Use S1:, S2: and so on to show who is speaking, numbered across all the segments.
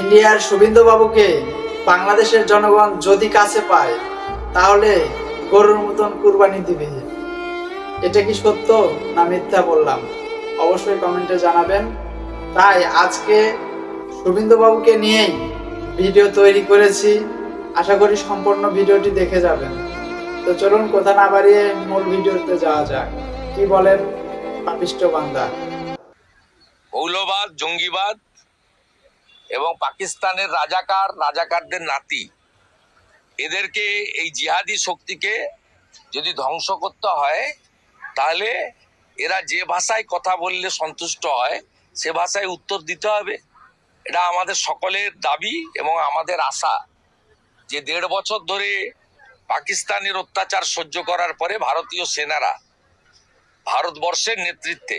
S1: ইন্ডিয়ার শুভিন্দু বাবুকে বাংলাদেশের জনগণ যদি কাছে পায়, তাহলে গরুর মতন কুরবানি দিবে। এটা কি সত্য না মিথ্যা বললাম? অবশ্যই কমেন্টে জানাবেন। তাই আজকে শুভিন্দু বাবুকে নিয়েই ভিডিও তৈরি করেছি। আশা করি সম্পূর্ণ ভিডিওটি দেখে যাবেন। তো চলুন, কথা না বাড়িয়ে মূল ভিডিওতে যাওয়া যাক। কি বলেন পাপিষ্ট বান্দা?
S2: মৌলবাদ জঙ্গিবাদ এবং পাকিস্তানের রাজাকার, রাজাকারদের নাতি। এদেরকে, এই জিহাদি শক্তিকে যদি ধ্বংস করতে হয়, তাহলে এরা যে ভাষায় কথা বললে সন্তুষ্ট হয়, সে ভাষায় উত্তর দিতে হবে। এটা আমাদের সকলের দাবি এবং আমাদের আশা যে দেড় বছর ধরে পাকিস্তানের অত্যাচার সহ্য করার পরে ভারতীয় সেনারা ভারতবর্ষের নেতৃত্বে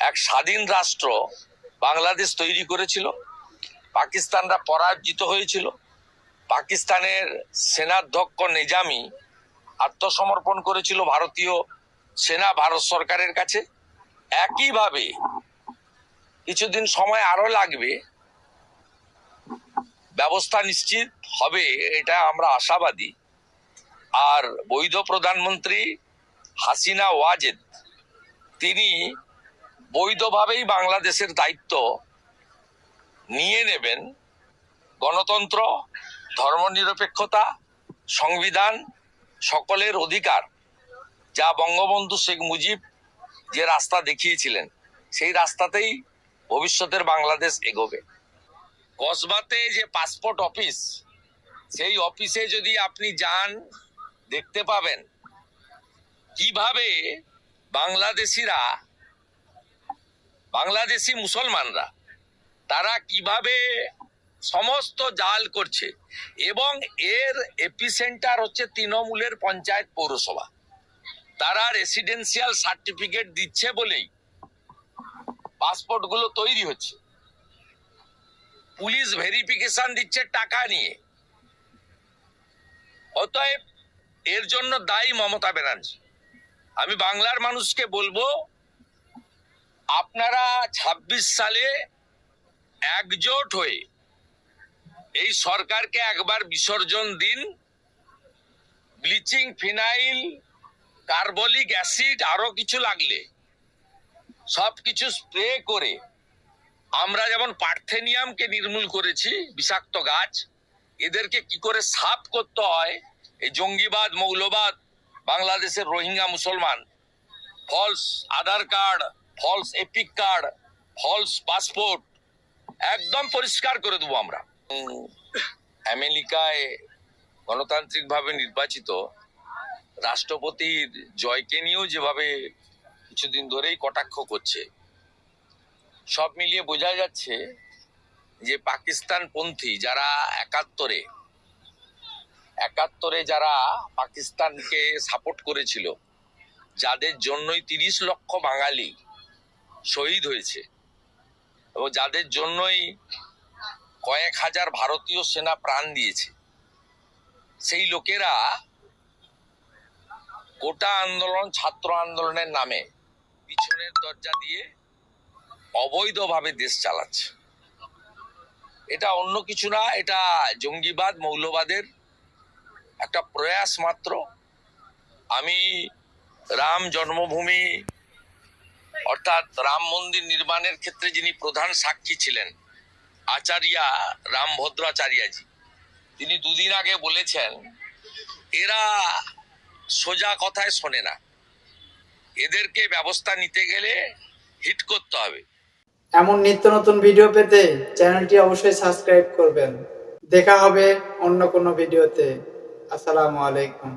S2: এক স্বাধীন রাষ্ট্র বাংলাদেশ তৈরি করেছিল। পাকিস্তানরা পরাজিত হয়েছিল। পাকিস্তানের সেনাধ্যক্ষ নিজামি আত্মসমর্পণ করেছিল ভারতীয় সেনা ভারত সরকারের কাছে। একইভাবে কিছুদিন সময় আরও লাগবে, ব্যবস্থা নিশ্চিত হবে, এটা আমরা আশাবাদী। আর বৈধ প্রধানমন্ত্রী হাসিনা ওয়াজেদ, তিনি বৈধভাবেই বাংলাদেশের দায়িত্ব নিয়ে নেবেন গণতন্ত্র, ধর্মনিরপেক্ষতা, সংবিধান, সকলের অধিকার, যা বঙ্গবন্ধু শেখ মুজিব যে রাস্তা দেখিয়েছিলেন, সেই রাস্তাতেই ভবিষ্যতের বাংলাদেশ এগোবে। কসবাতে যে পাসপোর্ট অফিস, সেই অফিসে যদি আপনি যান, দেখতে পাবেন কীভাবে বাংলাদেশিরা, বাংলাদেশি মুসলমানরা তারা কীভাবে সমস্ত জাল করছে এবং এর এপিসেন্টার হচ্ছে তৃণমূলের পঞ্চায়েত পৌরসভা। তারা রেসিডেন্সিয়াল সার্টিফিকেট দিচ্ছে বলেই পাসপোর্টগুলো তৈরি হচ্ছে। পুলিশ ভেরিফিকেশন দিচ্ছে টাকা নিয়ে। অতএব এর জন্য দায়ী মমতা ব্যানার্জি। আমি বাংলার মানুষকে বলব, আপনারা ২৬ সালে একজোট হয়ে এই সরকারকে একবার বিসর্জন দিন। ব্লিচিং, ফিনাইল, কার্বলিক অ্যাসিড, আরও কিছু লাগলে। সব কিছু স্প্রে করে আমরা যেমন পার্থেনিয়ামকে নির্মূল করেছি, বিষাক্ত গাছ, এদেরকে কি করে সাফ করতে হয়? এই জঙ্গিবাদ, মৌলবাদ, বাংলাদেশের রোহিঙ্গা মুসলমান। False Aadhaar card false EPIC card false passport একদম পরিষ্কার করে দেবো আমরা। আমেরিকায় গণতান্ত্রিকভাবে নির্বাচিত রাষ্ট্রপতির জয়কে নিয়েও যেভাবে কিছুদিন ধরেই কটাক্ষ করছে, সব মিলিয়ে বোঝা যাচ্ছে যে পাকিস্তান পন্থী যারা একাত্তরে একাত্তরে যারা পাকিস্তানকে সাপোর্ট করেছিল, যাদের জন্যই তিরিশ লক্ষ বাঙালি শহীদ হয়েছে এবং যাদের জন্যই কয়েক হাজার ভারতীয় সেনা প্রাণ দিয়েছে, সেই লোকেরা গোটা আন্দোলন, ছাত্র আন্দোলনের নামে পিছনের দরজা দিয়ে অবৈধভাবে দেশ চালাচ্ছে। এটা অন্য কিছু না, এটা জঙ্গিবাদ, মৌলবাদের একটা প্রয়াস মাত্র। আমি রাম জন্মভূমি অর্থাৎ রাম মন্দির নির্মাণের ক্ষেত্রে যিনি প্রধান সাক্ষী ছিলেন, আচার্যা রাম ভদ্রাচার্যাজি, তিনি দুদিন আগে বলেছেন, এরা সোজা কথায় শোনে না। এদেরকে ব্যবস্থা নিতে গেলে হিট করতে হবে।
S1: এমন নিত্য নতুন ভিডিও পেতে চ্যানেলটি অবশ্যই সাবস্ক্রাইব করবেন। দেখা হবে অন্য কোনো ভিডিওতে। আসসালামু আলাইকুম।